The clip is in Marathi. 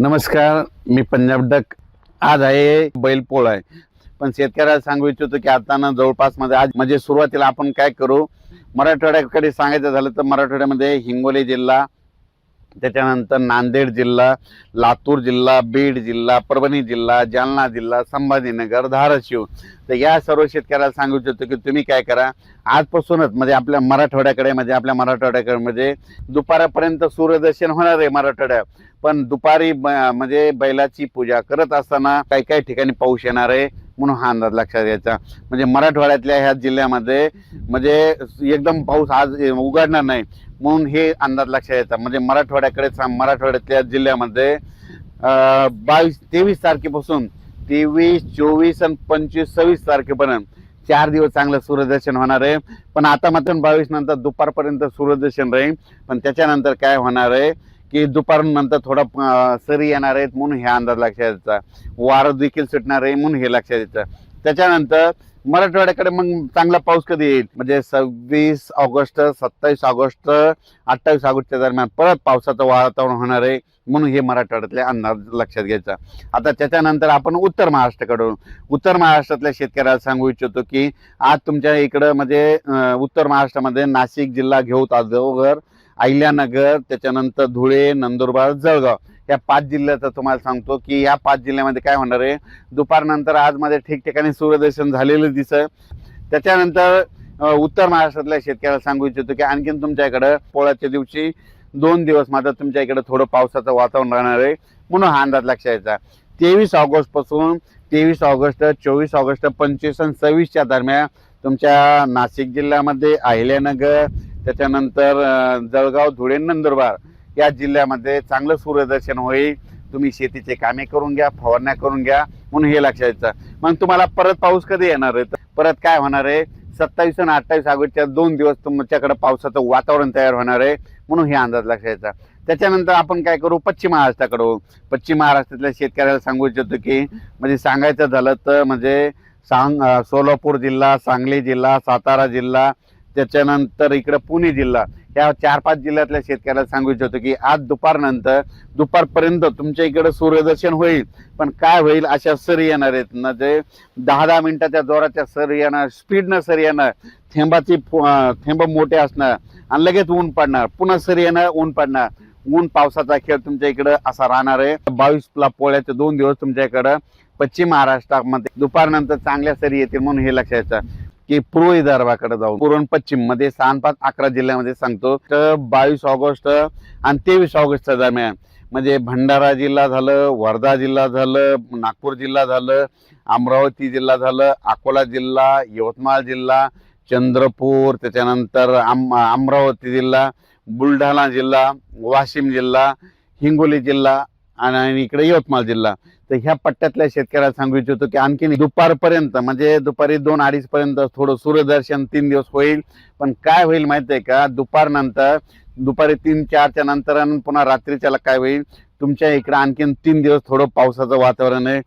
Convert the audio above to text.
नमस्कार मी पंजाब डक. आज आहे बैलपोळ आहे. पण शेतकऱ्याला सांगू इच्छितो की आता ना जवळपासमध्ये आज म्हणजे सुरुवातीला आपण काय करू? मराठवाड्याकडे सांगायचं झालं तर मराठवाड्यामध्ये हिंगोली जिल्हा त्याच्यानंतर नांदेड जिल्हा लातूर जिल्हा बीड जिल्हा परभणी जिल्हा जालना जिल्हा संभाजीनगर धाराशिव. तर या सर्व शेतकऱ्याला सांगू इच्छितो की तुम्ही काय करा आजपासूनच म्हणजे आपल्या मराठवाड्याकडे म्हणजे आपल्या मराठवाड्याकडे म्हणजे दुपारापर्यंत सूर्यदर्शन होणार आहे मराठवाड्यात. पण दुपारी ब- म्हणजे बैलाची पूजा करत असताना काही काही ठिकाणी पाऊस येणार आहे. म्हणून हा अंदाज लक्षात घ्यायचा. म्हणजे मराठवाड्यातल्या ह्या जिल्ह्यामध्ये म्हणजे एकदम पाऊस आज उघडणार नाही. म्हणून हे अंदाज लक्षात घ्यायचा. म्हणजे मराठवाड्याकडे मराठवाड्यातल्या जिल्ह्यामध्ये बावीस तेवीस तारखेपासून तेवीस चोवीस आणि पंचवीस सव्वीस तारखेपर्यंत चार दिवस चांगलं सूर्यदर्शन होणार आहे. पण आता मात्र बावीस नंतर दुपारपर्यंत सूर्यदर्शन राहील. पण त्याच्यानंतर काय होणार आहे? की दुपारनंतर थोडा सरी येणार आहेत म्हणून हे अंदाज लक्षात द्यायचा वारं देखील सुटणार आहे म्हणून हे लक्षात यायचं त्याच्यानंतर मराठवाड्याकडे मग चांगला पाऊस कधी येईल? म्हणजे सव्वीस ऑगस्ट सत्तावीस ऑगस्ट अठ्ठावीस ऑगस्टच्या दरम्यान परत पावसाचं वातावरण होणार आहे म्हणून हे मराठवाड्यातले अंदाज लक्षात घ्यायचा. आता त्याच्यानंतर आपण उत्तर महाराष्ट्राकडून उत्तर महाराष्ट्रातल्या शेतकऱ्याला सांगू इच्छितो की आज तुमच्या इकडं म्हणजे उत्तर महाराष्ट्रामध्ये नाशिक जिल्हा घेऊ ताजोगर अहिल्यानगर त्याच्यानंतर धुळे नंदुरबार जळगाव. या पाच जिल्ह्याचं तुम्हाला सांगतो की या पाच जिल्ह्यामध्ये काय होणार आहे? दुपारनंतर आजमध्ये ठिकठिकाणी सूर्यदर्शन झालेलं दिसत त्याच्यानंतर उत्तर महाराष्ट्रातल्या शेतकऱ्याला सांगू इच्छितो की आणखीन तुमच्या इकडं पोळ्याच्या दिवशी दोन दिवस मात्र तुमच्या इकडे थोडं पावसाचं वातावरण राहणार आहे. म्हणून हा अंदाज लक्षात यायचा तेवीस ऑगस्टपासून तेवीस ऑगस्ट चोवीस ऑगस्ट पंचवीस आणि सव्वीसच्या दरम्यान तुमच्या नाशिक जिल्ह्यामध्ये अहिल्यानगर त्याच्यानंतर जळगाव धुळे नंदुरबार या जिल्ह्यामध्ये चांगलं सूर्यदर्शन होईल. तुम्ही शेतीचे कामे करून घ्या फवारण्या करून घ्या म्हणून हे लक्षात येतं. मग तुम्हाला परत पाऊस कधी येणार आहे? तर परत काय होणार आहे? सत्तावीस आणि अठ्ठावीस ऑगस्टच्या दोन दिवस तुमच्याकडे पावसाचं वातावरण तयार होणार आहे म्हणून हे अंदाज लक्षात यायचा त्याच्यानंतर आपण काय करू? पश्चिम महाराष्ट्राकडे पश्चिम महाराष्ट्रातल्या शेतकऱ्याला सांगू इच्छितो की म्हणजे सांगायचं झालं तर म्हणजे सांग सोलापूर जिल्हा सांगली जिल्हा सातारा जिल्हा त्याच्यानंतर इकडं पुणे जिल्हा. या चार पाच जिल्ह्यातल्या शेतकऱ्याला सांगू इच्छितो की आज दुपारनंतर दुपारपर्यंत तुमच्या इकडे सूर्यदर्शन होईल. पण काय होईल? अशा सरी येणार आहेत. जे दहा दहा मिनिटाच्या जोराच्या सरी येणार स्पीडनं सरी येणार थेंबाची थेंब मोठे असणार आणि लगेच ऊन पडणार. पुन्हा सरी येणार ऊन पडणार. ऊन पावसाचा खेळ तुमच्या इकडं असा राहणार आहे. बावीसला पोळ्याचे दोन दिवस तुमच्या इकडं पश्चिम महाराष्ट्रामध्ये दुपारनंतर चांगल्या सरी येतील म्हणून हे लक्षात की पूर्व विदर्भाकडे जाऊन पूर्ण पश्चिममध्ये सहा पाच अकरा जिल्ह्यामध्ये सांगतो. तर बावीस ऑगस्ट आणि तेवीस ऑगस्टच्या दरम्यान म्हणजे भंडारा जिल्हा झालं वर्धा जिल्हा झालं नागपूर जिल्हा झालं अमरावती जिल्हा झालं अकोला जिल्हा यवतमाळ जिल्हा चंद्रपूर त्याच्यानंतर आम अमरावती जिल्हा बुलढाणा जिल्हा वाशिम जिल्हा हिंगोली जिल्हा आणि इकडे यवतमाळ जिल्हा. तर ह्या पट्ट्यातल्या शेतकऱ्याला सांगू इच्छितो की आणखीन दुपारपर्यंत म्हणजे दुपारी दोन अडीच पर्यंत थोडं सूर्यदर्शन तीन दिवस होईल. पण काय होईल माहिती आहे का दुपारनंतर दुपारी तीन चारच्या नंतर आणि पुन्हा रात्रीच्याला काय होईल? तुमच्या इकडे आणखीन तीन दिवस थोडं पावसाचं वातावरण आहे.